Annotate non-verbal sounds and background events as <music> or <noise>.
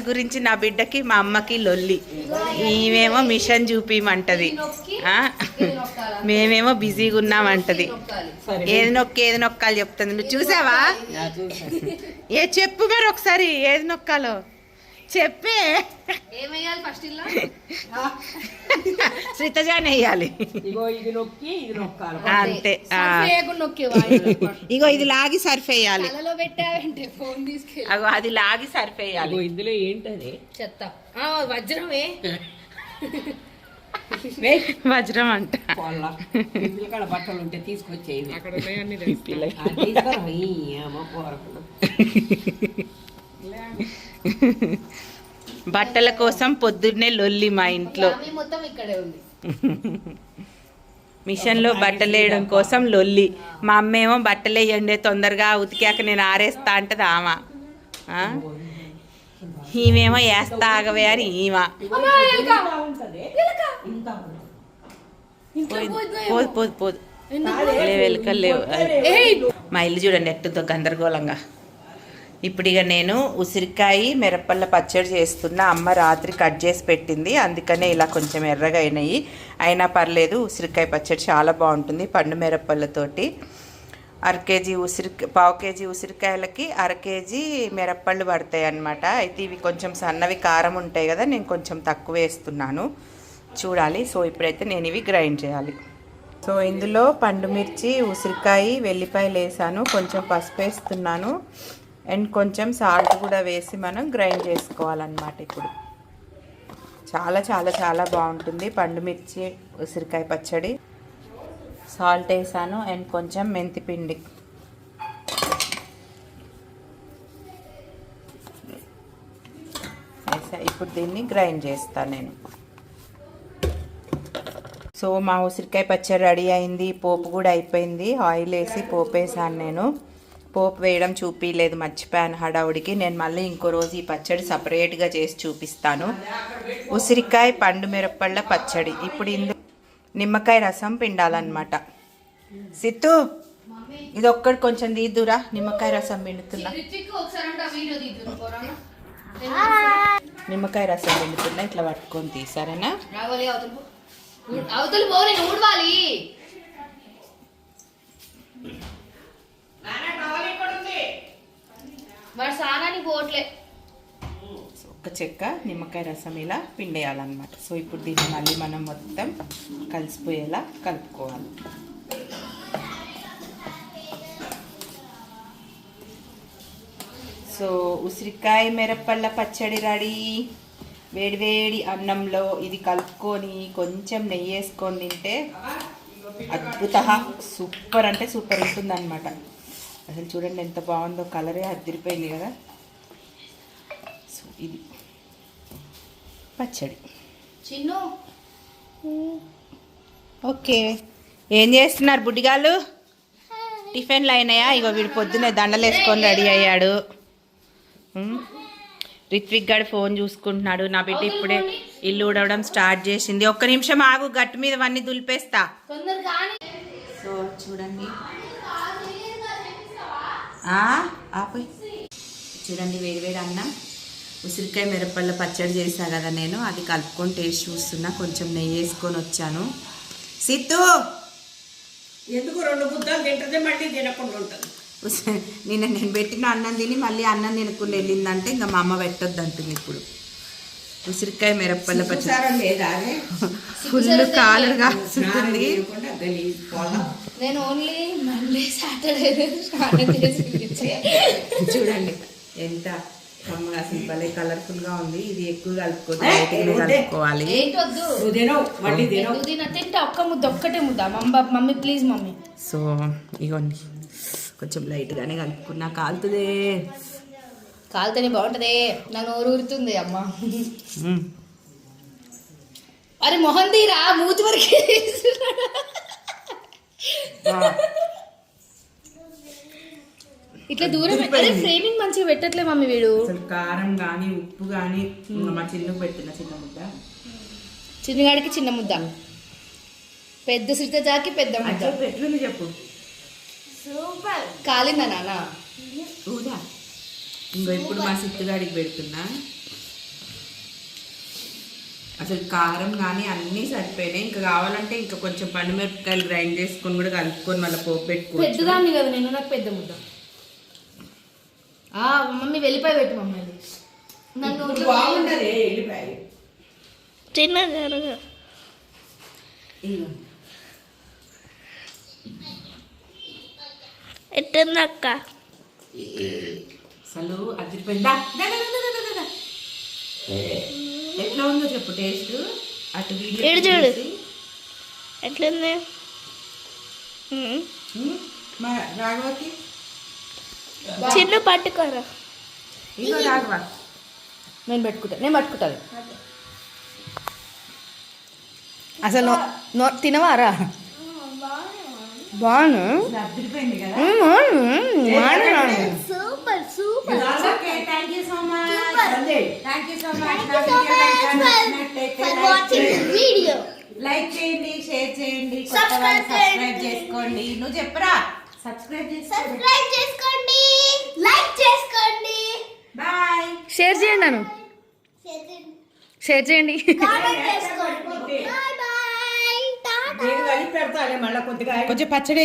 గురించి నా బిడ్డకి మా అమ్మకి లొల్లి. ఈమెమో మిషన్ చూపిమంటది? మేమేమో బిజీగా ఉన్నామంటది. ఏది నొక్కి ఏది నొక్కాలి చెప్తుంది. నువ్వు చూసావా? ఏ చెప్పు మరి ఒకసారి ఏది నొక్కాలో? చెప్పే. ఏమయ్యాలి ఫస్ట్ ఇలా <laughs> శ్రీతజాన్ వేయాలి. ఇగో ఇది నొక్కి ఇది నొక్కాలి. అంతే. <laughs> ఇగో ఇది లాగి సర్ఫ్ వేయాలి. తలలో పెట్టావంటే ఫోన్ తీసుకెళ్ళి. అగో అది లాగి సర్ఫ్ వేయాలి. ఇగో ఇందులో ఏంటది? చెత్త. ఆ, వజ్రమే. <laughs> వజ్రం అంట. బట్టలు ఉంటే తీసుకొచ్చేవి అక్కడ ఉన్నాయన్నీ బట్టల కోసం పొద్దున్నే లొల్లి మా ఇంట్లో. మొత్తం ఇక్కడే ఉంది. మిషన్లో బట్టలు వేయడం కోసం లొల్లి. మా అమ్మేమో బట్టలు వేయండి తొందరగా ఉతికాక నేను ఆరేస్తా అంటది ఆమె. ఆ? ఈమెమో వేస్తా ఆగవే అని ఈమె. పోదు పోదు పోదు. లేవు. లేవు మా ఇల్లు చూడండి ఎట్టుతో గందరగోళంగా. ఇప్పుడు ఇక నేను ఉసిరికాయ మిరపల్ల పచ్చడి చేస్తున్న అమ్మ రాత్రి కట్ చేసి పెట్టింది. అందుకనే ఇలా కొంచెం ఎర్రగా అయినాయి. అయినా పర్లేదు ఉసిరికాయ పచ్చడి చాలా బాగుంటుంది పండు మిరపళ్ళతోటి అర కేజీ ఉసిరి పావు కేజీ ఉసిరికాయలకి అర కేజీ మిరప్పళ్ళు పడతాయి అన్నమాట. అయితే ఇవి కొంచెం సన్నవి కారం ఉంటాయి కదా నేను కొంచెం తక్కువ వేస్తున్నాను. చూడాలి. సో ఇప్పుడైతే నేను ఇవి గ్రైండ్ చేయాలి. సో ఇందులో పండు మిర్చి ఉసిరికాయ వెల్లిపాయలు వేసాను. కొంచెం పసుపు వేస్తున్నాను. అండ్ కొంచెం సాల్ట్ కూడా వేసి మనం గ్రైండ్ చేసుకోవాలన్నమాట ఇప్పుడు. చాలా చాలా చాలా బాగుంటుంది. పండుమిర్చి ఉసిరికాయ పచ్చడి. సాల్ట్ వేసాను అండ్ కొంచెం మెంతిపిండి ఇప్పుడు దీన్ని గ్రైండ్ చేస్తాను నేను. సో మా ఉసిరికాయ పచ్చడి రెడీ అయింది. పోపు కూడా అయిపోయింది. ఆయిల్ వేసి పోపు వేసాను నేను. పోపు వేయడం చూపించలేదు మర్చిపోయాను హడావుడికి. నేను మళ్ళీ ఇంకో రోజు ఈ పచ్చడి సపరేట్గా చేసి చూపిస్తాను. ఉసిరికాయ పండు మిరపళ్ళ పచ్చడి. ఇప్పుడు ఇందు నిమ్మకాయ రసం పిండాలన్నమాట. సిత్తు ఇది ఒక్కటి కొంచెం తీద్దురా. నిమ్మకాయ రసం పిండుతున్నా. నిమ్మకాయ రసం పిండుతున్నా. ఇట్లా పట్టుకొని తీ అవతల వాడు ఒక చెక్క నిమ్మకాయ రసం ఇలా పిండేయాలన్నమాట. సో ఇప్పుడు దీన్ని మళ్ళీ మనం మొత్తం కలిసిపోయేలా కలుపుకోవాలి. సో ఉసిరికాయ మిరపల్ల పచ్చడి రెడీ. వేడివేడి అన్నంలో ఇది కలుపుకొని కొంచెం నెయ్యి వేసుకొని తింటే అద్భుత సూపర్ అంటే సూపర్ ఉంటుంది అనమాట అసలు చూడండి ఎంత బాగుందో కలరే అద్దరిపోయింది కదా. సో ఇది పచ్చడి. చిన్ను. ఓకే. ఏం చేస్తున్నారు బుడ్డిగాళ్ళు? టిఫిన్లు అయినాయా? ఇగో వీడు పొద్దున్నే దండలు వేసుకొని రెడీ అయ్యాడు. రిత్విక్ గారు ఫోన్ చూసుకుంటున్నాడు. నా బిడ్డ ఇప్పుడే ఇల్లు ఊడవడం స్టార్ట్ చేసింది. ఒక్క నిమిషం ఆగు గట్టు మీద అన్నీ దులిపేస్తా. సో చూడండి. ఆపోయ్ చూడండి వేడివేడి అన్నం. ఉసిరికాయ మిరపళ్ళ పచ్చడి చేశా కదా నేను. అది కలుపుకొని టేస్ట్ చూస్తున్నా. కొంచెం నెయ్యి వేసుకొని వచ్చాను. సిత్తు ఎందుకు రెండు ముద్దలు తింటది మళ్ళీ తినకుండా ఉంటుంది? నిన్న నేను పెట్టిన అన్నం తిని మళ్ళీ అన్నం తినకుండా వెళ్ళిందంటే ఇంకా మా అమ్మ పెట్టొద్దు అంటుంది ఇప్పుడు ఉసిరికాయ మిరపళ్ళ పచ్చడి? ఫుల్ కాలుగా స్నానం నేను ఓన్లీ మండే సాటర్డే స్నానం చేసి ఇచ్చే. చూడండి ఎంత అసలు భలే కలర్ఫుల్గా ఉంది. ఇది ఎక్కువ కలుపుకోవాలి. కలుపుకోవాలి మళ్ళీ తిన తింటే ఒక్క ముద్ద ఒక్కటే ముద్ద. మమ్మ మమ్మీ ప్లీజ్ మమ్మీ. సో ఇగోండి. కొంచెం లైట్గానే కలుపుకున్నా. కాలుతుందే. కాలుతోనే బాగుంటది. నా నోరు ఊరుతుంది అమ్మ. మ్మ్. అరే మొహం తీరా మూతి వరకే ఇట్లా దూరం అరే ఫ్రేమింగ్ మంచిగా పెట్టట్లే మమ్మీ వీడు. అసలు కారం కానీ ఉప్పు కానీ మా చిన్న పెట్టిన చిన్న ముద్ద. చిన్నగాడికి చిన్న ముద్ద. పెద్ద సిరితజాకి పెద్ద ముద్ద. పెట్టుకుని చెప్పు. కాలిందా నాన్న? ఇంకో ఇప్పుడు మా సిట్టుగాడికి పెడుతున్నా. అసలు కారం కానీ అన్నీ సరిపోయినాయి. ఇంకా కావాలంటే ఇంకా కొంచెం పండు మిరపకాయలు గ్రైండ్ చేసుకొని కూడా కలుపుకొని మళ్ళీ పోపు పెట్టుకోవచ్చు. పెద్దదాన్ని కదా నేను నాకు పెద్ద ముద్ద. ఆ, మమ్మీ వెళ్ళిపోయి పెట్టు మమ్మీ. నన్ను ఇప్పుడు నోట్లో బాగున్నది వెళ్ళిపోయి చిన్న జరగ ఇదిగో. ఎట్టుందక్క అసలు అదిరిపోయిందా? దా, దా, దా, దా, దా, దా, దా. ఎట్లా ఉందో చెప్పు టేస్ట్. అటు వీడియో చూడు. రాఘవకి? చిన్న పట్టుకోరా. ఇగో రాఘవ. నేను పెట్టుకుంటా నేను పట్టుకుంటాను అసలు నో నో తినవారా? కదా. Super super. Thank you so much much video like చేయండి షేర్ చేయండి సబ్స్క్రైబ్ చేసుకోండి. నువ్వు చెప్పరా? సబ్స్క్రైబ్ చేసుకోండి. సబ్స్క్రైబ్ చేసుకోండి. లైక్ చేసుకోండి. బాయ్ షేర్ చేయండి నన్ను షేర్ చేయండి. కొంచెం పచ్చడి